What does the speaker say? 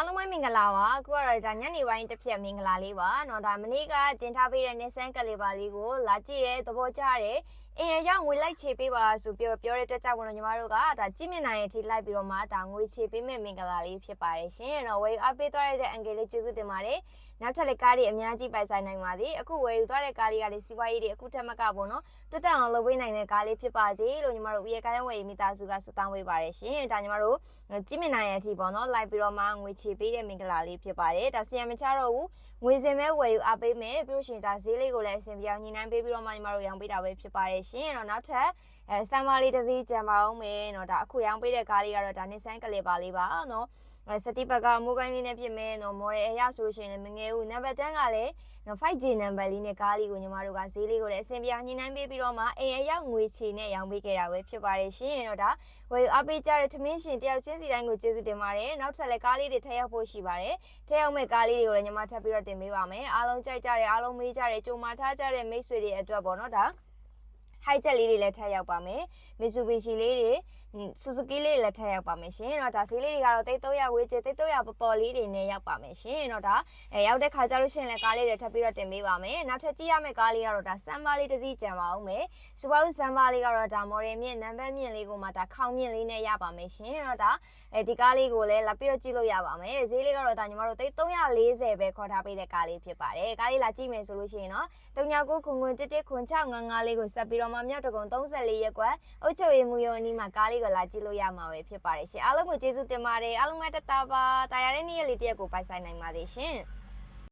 အားလုံးပဲမင်္ဂလာပါအခုကတော့ဒါညနေပိုင်းတစ်ဖြတ်မင်္ဂလာလေးပါเนาะဒါမနေ့ကတင်ထားပေးတဲ့ Nissan Caliber လေးကိုလာကြည့်ရဲသဘောကျတယ် အင်ရရောက်ငွေလိုက်ချေပေးပါဆိုပြီးတော့ပြောတဲ့တက်ကြဝင်တော့ညီမတို့ကဒါကြည့်မြင်နိုင်ရင်ထိလိုက်ပြီးတော့မှဒါငွေချေပေးမယ့်မင်္ဂလာလေးဖြစ်ပါတယ်ရှင်။တော့ဝယ်ယူအပ်ပေးသွားတဲ့အင်္ဂလိပ်လေးကျေးဇူးတင်ပါတယ်။နောက်ထပ်လည်းကားတွေအများကြီးပိုင်ဆိုင်နိုင်ပါသေး။အခုဝယ်ယူသွားတဲ့ကားလေးကလည်းစီးပွားရေးတွေအခုထက်မကပေါ့နော်။တွတ်တန်အောင်လုပ်ပေးနိုင်တဲ့ကားလေးဖြစ်ပါစေလို့ညီမတို့ဦးရဲ့ကားရောင်းဝယ်ယူမိသားစုကဆုတောင်းပေးပါတယ်ရှင်။ဒါညီမတို့ကြည့်မြင်နိုင်ရင်အထိပေါ့နော်လိုက်ပြီးတော့မှငွေချေပေးတဲ့မင်္ဂလာလေးဖြစ်ပါတယ်။ဒါဆီယံမချတော့ဘူး။ငွေစင်ပဲဝယ်ယူအပ်ပေးမယ်။ပြီးလို့ရှိရင်ဒါဈေးလေးကိုလည်းအဆင်ပြေအောင်ညှိနှိုင်းပေးပြီးတော့မှညီမတို့ရောင်းပေးတာပဲဖြစ်ပါတယ်ပါတယ်ရှင်။တော့နောက်ထပ်အဲဆမ်မာလေးတစ်စီးကြံပါအောင်မယ်။တော့ဒါအခုရောင်းပေးတဲ့ကားလေးကတော့ဒါနစ်ဆန်ကလေးပါလေးပါ။နော်စတိဘက်ကမိုးကိုင်းလေးနဲ့ပြင်မယ်နော်မော်ဒယ်အရဆိုလို့ရှိရင်လည်းမငယ်ဘူးနံပါတ်10ကလည်း 5G နံပါတ်လေးနဲ့ကားလေးကိုညီမတို့ကဈေးလေးကိုလည်းအစင်ပြညှိနှိုင်းပေးပြီးတော့မှအိမ်အရောက်ငွေချေနဲ့ရောင်းပေးခဲ့တာပဲဖြစ်ပါတယ်ရှင်တော့ဒါဝယ်ယူအားပေးကြတဲ့ထမင်းရှင်တယောက်ချင်းစီတိုင်းကိုကျေးဇူးတင်ပါတယ်နောက်ထပ်လည်းကားလေးတွေထည့်ရောက်ဖို့ရှိပါတယ်ထည့်ရောက်မဲ့ကားလေးတွေကိုလည်းညီမထပ်ပြီးတော့တင်ပေးပါမယ်အားလုံးကြိုက်ကြတဲ့အားလုံးမေးကြတဲ့ကြုံမထားကြတဲ့မိတ်ဆွေတွေအတွက်ပေါ့နော်ဒါ high jet လေးတွေလည်းထပ်ရောက်ပါမယ် Mitsubishi လေးတွေ Suzuki လေးတွေလည်းထပ်ရောက်ပါမယ်ရှင်အဲ့တော့ဒါဈေးလေးတွေကတော့တိတ်300ဝေးကျတိတ်300ပေါ်ပေါ်လေးတွေနဲ့ရောက်ပါမယ်ရှင်အဲ့တော့ဒါအဲရောက်တဲ့ခါကျလို့ရှိရင်လည်းကားလေးတွေထပ်ပြီးတော့တင်ပေးပါမယ်နောက်ထပ်ကြည့်ရမယ့်ကားလေးကတော့ဒါစမ်ဘာလေးတစ်စီးကြံပါအောင်မယ် Subaru စမ်ဘာလေးကတော့ဒါ model မြင့်နံပါတ်မြင့်လေးကိုမှဒါခေါင်းမြင့်လေးနဲ့ရပါမယ်ရှင်အဲ့တော့ဒါအဲဒီကားလေးကိုလည်းလာပြီးတော့ကြည့်လို့ရပါမယ်ဈေးလေးကတော့ဒါညီမတို့တိတ်340ပဲခေါ်ထားပေးတဲ့ကားလေးဖြစ်ပါတယ်ကားလေးလာကြည့်မယ်ဆိုလို့ရှိရင်တော့39ခွန်ခွန်တစ်တစ်ခွန်655လေးကိုဆက်ပြီးတော့မှမြောက်တကုံ34ရက်ကွက်အုတ်ချုပ်ရည်မူရုံအနီးမှာကားလေးကိုလာကြည့်လို့ရမှာပဲဖြစ်ပါတယ်ရှင်အားလုံးကိုကျေးဇူးတင်ပါတယ်အားလုံးပဲတတာပါတာယာတဲ့နေ့ရက်လေးတစ်ရက်ကိုပိုင်ဆိုင်နိုင်ပါသေးရှင်